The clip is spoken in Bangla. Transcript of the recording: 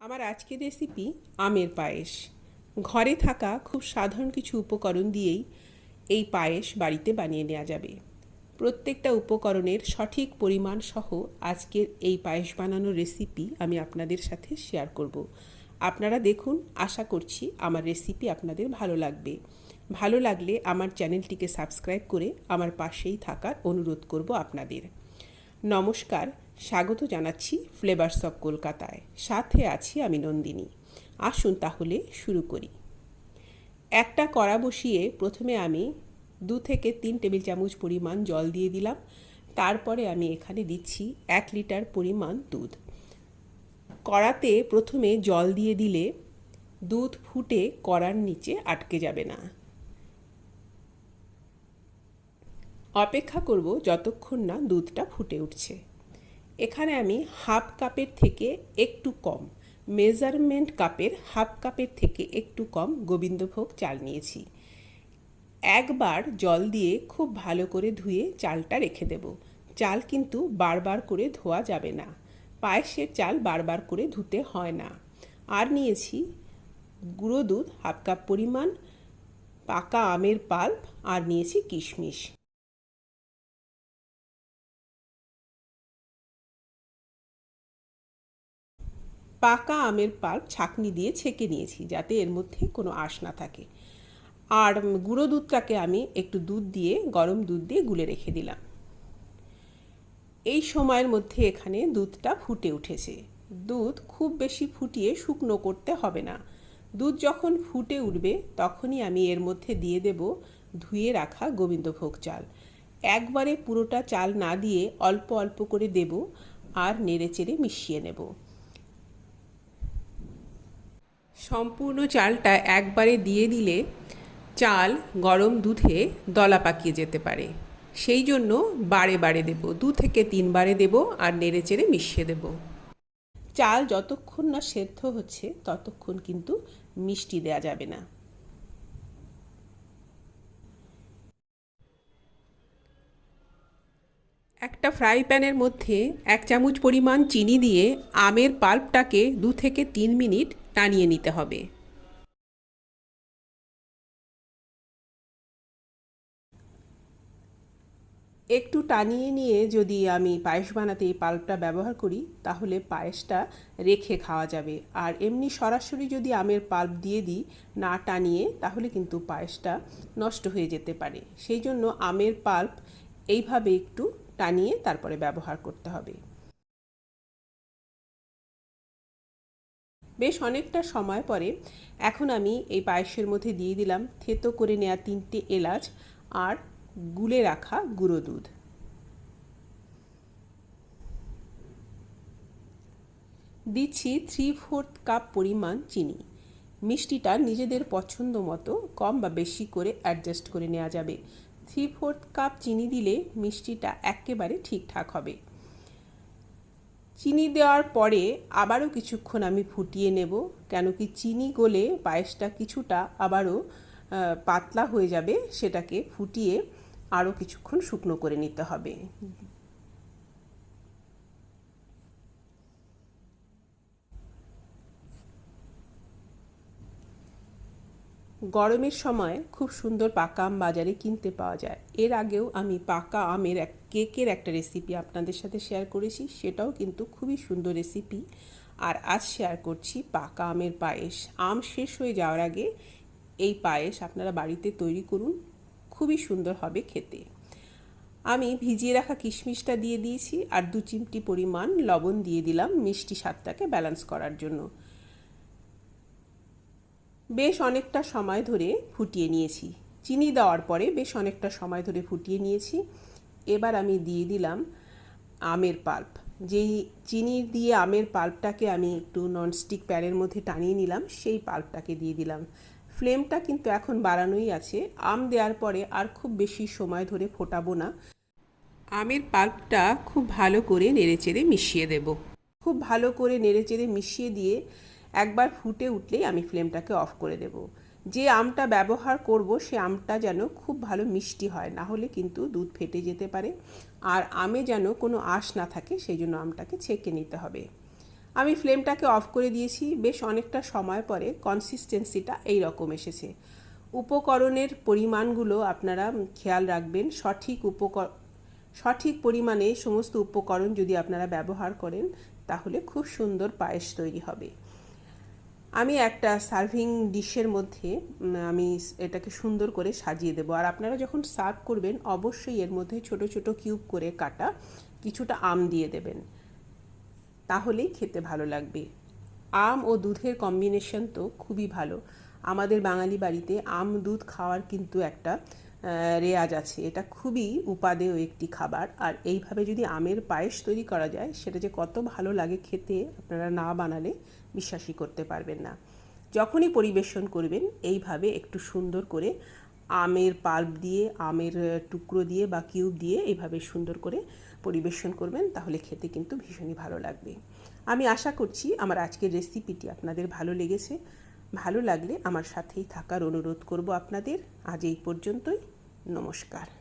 আমার আজকের রেসিপি আমের পায়েস। ঘরে থাকা খুব সাধারণ কিছু উপকরণ দিয়েই এই পায়েস বাড়িতে বানিয়ে নেওয়া যাবে। প্রত্যেকটা উপকরণের সঠিক পরিমাণ সহ আজকের এই পায়েস বানানোর রেসিপি আমি আপনাদের সাথে শেয়ার করব। আপনারা দেখুন, আশা করছি আমার রেসিপি আপনাদের ভালো লাগবে। ভালো লাগলে আমার চ্যানেলটিকে সাবস্ক্রাইব করে আমার পাশেই থাকার অনুরোধ করব আপনাদের। নমস্কার স্বাগত জানাচ্ছি ফ্লেভার্স অফ কলকাতায় সাথে আছি আমি নন্দিনী। আসুন তাহলে শুরু করি। একটা কড়া বসিয়ে প্রথমে আমি দু থেকে তিন টেবিল চামচ পরিমাণ জল দিয়ে দিলাম। তারপরে আমি এখানে দিচ্ছি এক লিটার পরিমাণ দুধ। কড়াতে প্রথমে জল দিয়ে দিলে দুধ ফুটে কড়ার নিচে আটকে যাবে না। অপেক্ষা করব যতক্ষণ না দুধটা ফুটে উঠছে। এখানে আমি হাফ কাপের থেকে একটু কম, মেজারমেন্ট কাপের হাফ কাপের থেকে একটু কম গোবিন্দভোগ চাল নিয়েছি। একবার জল দিয়ে খুব ভালো করে ধুয়ে চালটা রেখে দেব। চাল কিন্তু বারবার করে ধোয়া যাবে না। পায়েসের চাল বারবার করে ধুতে হয় না। আর নিয়েছি গুঁড়ো দুধ, হাফ কাপ পরিমাণ পাকা আমের পাল্প আর নিয়েছি কিশমিশ। পাকা আমের পাল্প ছাকনি দিয়ে ছেঁকে নিয়েছি যাতে এর মধ্যে কোনো আঁশ না থাকে। আর গুঁড়ো দুধটাকে আমি একটু দুধ দিয়ে, গরম দুধ দিয়ে গুলে রেখে দিলাম। এই সময়ের মধ্যে এখানে দুধটা ফুটে উঠেছে। দুধ খুব বেশি ফুটিয়ে শুকনো করতে হবে না। দুধ যখন ফুটে উঠবে, তখনই আমি এর মধ্যে দিয়ে দেব ধুয়ে রাখা গোবিন্দভোগ চাল। একবারে পুরোটা চাল না দিয়ে অল্প অল্প করে দেব আর নেড়ে চেড়ে মিশিয়ে নেব। সম্পূর্ণ চালটা একবারে দিয়ে দিলে চাল গরম দুধে দলা পাকিয়ে যেতে পারে। সেই জন্য বারে বারে দেব, দু থেকে তিনবারে দেব আর নেড়ে চেড়ে মিশিয়ে দেব। চাল যতক্ষণ না সেদ্ধ হচ্ছে, ততক্ষণ কিন্তু মিষ্টি দেয়া যাবে না। একটা ফ্রাই প্যানের মধ্যে এক চামচ পরিমাণ চিনি দিয়ে আমের পাল্পটাকে দু থেকে তিন মিনিট টানিয়ে নিতে হবে। একটু টানিয়ে নিয়ে যদি আমি পায়েস বানাতে এই পাল্পটা ব্যবহার করি, তাহলে পায়েসটা রেখে খাওয়া যাবে। আর এমনি সরাসরি যদি আমের পাল্প দিয়ে দিই না টানিয়ে, তাহলে কিন্তু পায়েসটা নষ্ট হয়ে যেতে পারে। সেই জন্য আমের পাল্প এইভাবে একটু টানিয়ে তারপরে ব্যবহার করতে হবে। বেশ অনেকটা সময় পরে এখন আমি এই পায়েসের মধ্যে দিয়ে দিলাম থেতো করে নেওয়া তিনটে এলাচ আর গুলে রাখা গুঁড়ো দুধ। দিচ্ছি থ্রি ফোর্থ কাপ পরিমাণ চিনি। মিষ্টিটা নিজেদের পছন্দ মতো কম বা বেশি করে অ্যাডজাস্ট করে নেওয়া যাবে। থ্রি ফোর্থ কাপ চিনি দিলে মিষ্টিটা একেবারে ঠিকঠাক হবে। চিনি দেওয়ার পরে আবারও কিছুক্ষণ আমি ফুটিয়ে নেব, কেন কি চিনি গলে পায়েসটা কিছুটা আবারও পাতলা হয়ে যাবে, সেটাকে ফুটিয়ে আরও কিছুক্ষণ শুকনো করে নিতে হবে। গরমের সময় খুব সুন্দর পাকা আম বাজারে কিনতে পাওয়া যায়। এর আগেও আমি পাকা আমের এক কেকের একটা রেসিপি আপনাদের সাথে শেয়ার করেছি, সেটাও কিন্তু খুবই সুন্দর রেসিপি আর আজ শেয়ার করছি পাকা আমের পায়েস। আম শেষ হয়ে যাওয়ার আগে এই পায়েস আপনারা বাড়িতে তৈরি করুন, খুবই সুন্দর হবে খেতে। আমি ভিজিয়ে রাখা কিশমিশটা দিয়ে দিয়েছি, আর দু চিমটি পরিমাণ লবণ দিয়ে দিলাম মিষ্টি স্বাদটাকে ব্যালেন্স করার জন্য। বেশ অনেকটা সময় ধরে ফুটিয়ে নিয়েছি। চিনি দেওয়ার পরে বেশ অনেকটা সময় ধরে ফুটিয়ে নিয়েছি। এবার আমি দিয়ে দিলাম আমের পাল্প। যেই চিনি দিয়ে আমের পাল্পটাকে আমি একটু ননস্টিক প্যানের মধ্যে টানিয়ে নিলাম, সেই পাল্পটাকে দিয়ে দিলাম। ফ্লেমটা কিন্তু এখন বাড়ানোই আছে। আম দেওয়ার পরে আর খুব বেশি সময় ধরে ফোটাবো না। আমের পাল্পটা খুব ভালো করে নেড়েচেড়ে মিশিয়ে দেব। খুব ভালো করে নেড়েচেড়ে মিশিয়ে দিয়ে একবার ফুটে উঠলেই আমি ফ্লেমটাকে অফ করে দেব। যে আমটা ব্যবহার করব, সে আমটা যেন খুব ভালো মিষ্টি হয়, না হলে কিন্তু দুধ ফেটে যেতে পারে। আর আমে যেন কোনো আঁশ না থাকে, সেই জন্য আমটাকে ছেঁকে নিতে হবে। আমি ফ্লেমটাকে অফ করে দিয়েছি, বেশ অনেকটা সময় পরে কনসিস্টেন্সিটা এই রকম এসেছে। উপকরণের পরিমাণগুলো আপনারা খেয়াল রাখবেন, সঠিক উপকর সঠিক পরিমাণে সমস্ত উপকরণ যদি আপনারা ব্যবহার করেন, তাহলে খুব সুন্দর পায়েস তৈরি হবে। আমি একটা সার্ভিং ডিশের মধ্যে আমি এটাকে সুন্দর করে সাজিয়ে দেবো। আর আপনারা যখন সার্ভ করবেন, অবশ্যই এর মধ্যে ছোট ছোট কিউব করে কাটা কিছুটা আম দিয়ে দেবেন। তাহলেই খেতে ভালো লাগবে। আম ও দুধের কম্বিনেশন তো খুবই ভালো। আমাদের বাঙালি বাড়িতে আম দুধ খাওয়ার কিন্তু একটা রেয়াজ আছে। এটা খুবই উপাদেয় একটি খাবার। আর এইভাবে যদি আমের পায়েস তৈরি করা যায়, সেটা যে কত ভালো লাগে খেতে আপনারা না বানালে বিশ্বাসই করতে পারবেন না। যখনই পরিবেশন করবেন, এইভাবে একটু সুন্দর করে আমের পাল্প দিয়ে, আমের টুকরো দিয়ে বা কিউব দিয়ে এইভাবে সুন্দর করে পরিবেশন করবেন, তাহলে খেতে কিন্তু ভীষণই ভালো লাগবে। আমি আশা করছি আমার আজকের রেসিপিটি আপনাদের ভালো লেগেছে। ভালো লাগলে আমার সাথেই থাকার অনুরোধ করব আপনাদের। আজ এই পর্যন্তই। নমস্কার।